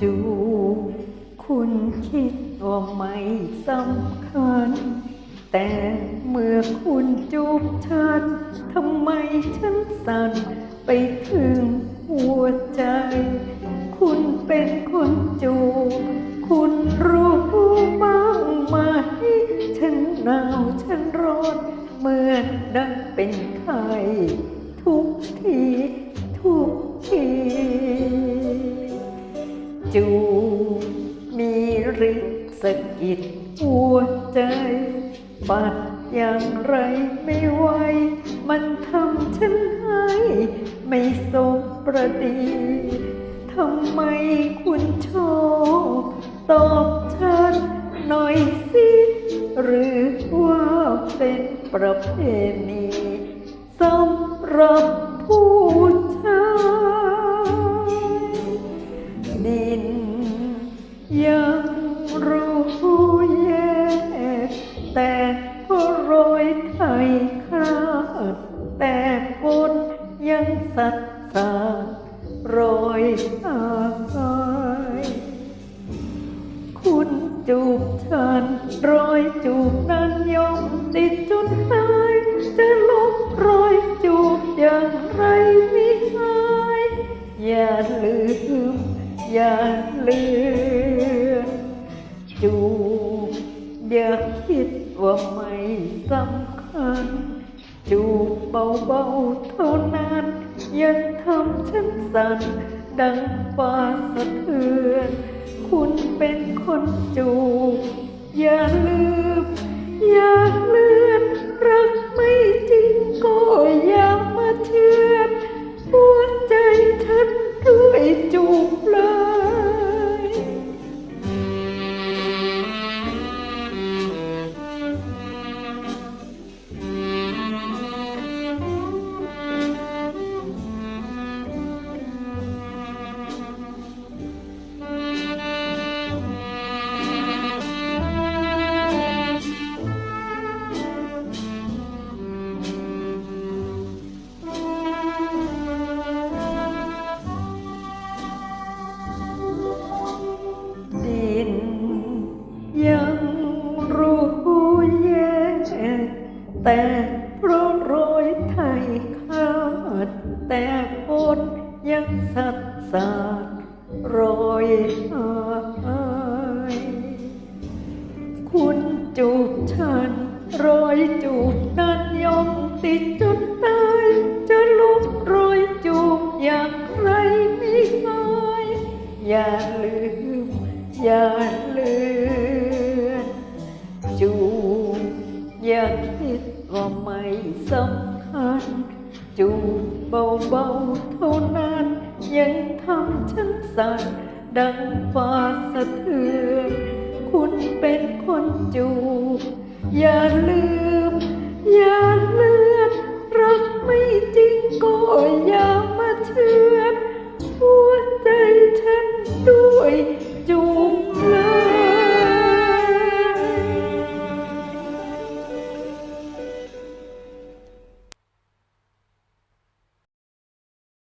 จูคุณคิดว่าไม่สำคัญ แต่เมื่อคุณจูบฉันทำไมฉันสั่นไปถึงหัวใจ คุณเป็นคนจูบคุณรู้บ้างไหมฉันหนาวฉันร้อนเหมือนดังเป็นไข้ทุกที จูมีฤทธิ์สะกิดหัวใจปัดอย่างไรไม่ไหว มันทำฉันให้ไม่สมประดีทำไมคุณชอบตอบฉันหน่อยสิ หรือว่าเป็นประเพณีสำหรับผู้ ยังสัตาโรยอายคุณจูบฉันรอยจูบนั้นยอมติดจนตายจะลบรอยจูบอย่างไรไม่หายอย่าลืม อย่าลืมจูบอย่าคิดว่าไม่สำคัญ จูบเบาๆเท่านั้น ยังทำฉันสั่น ดังฟ้าสะเทือน คุณเป็นคนจูบ อย่าลืมอย่า แต่เพราะโรยไทยขาด แต่ฝนยังสัดสาดโรยหายคุณจูบฉัน รอยจูบนั้นย่อมติดจนตายจะลบรอยจูบอย่างไรไม่หายอย่าลืม อย่าลืมจูบอย่าคิด ว่าไม่สำคัญจูบเบาๆเท่านั้น ยังทำฉันสั่นดังฟ้าสะเทือน คุณเป็นคนจูบอย่าลืม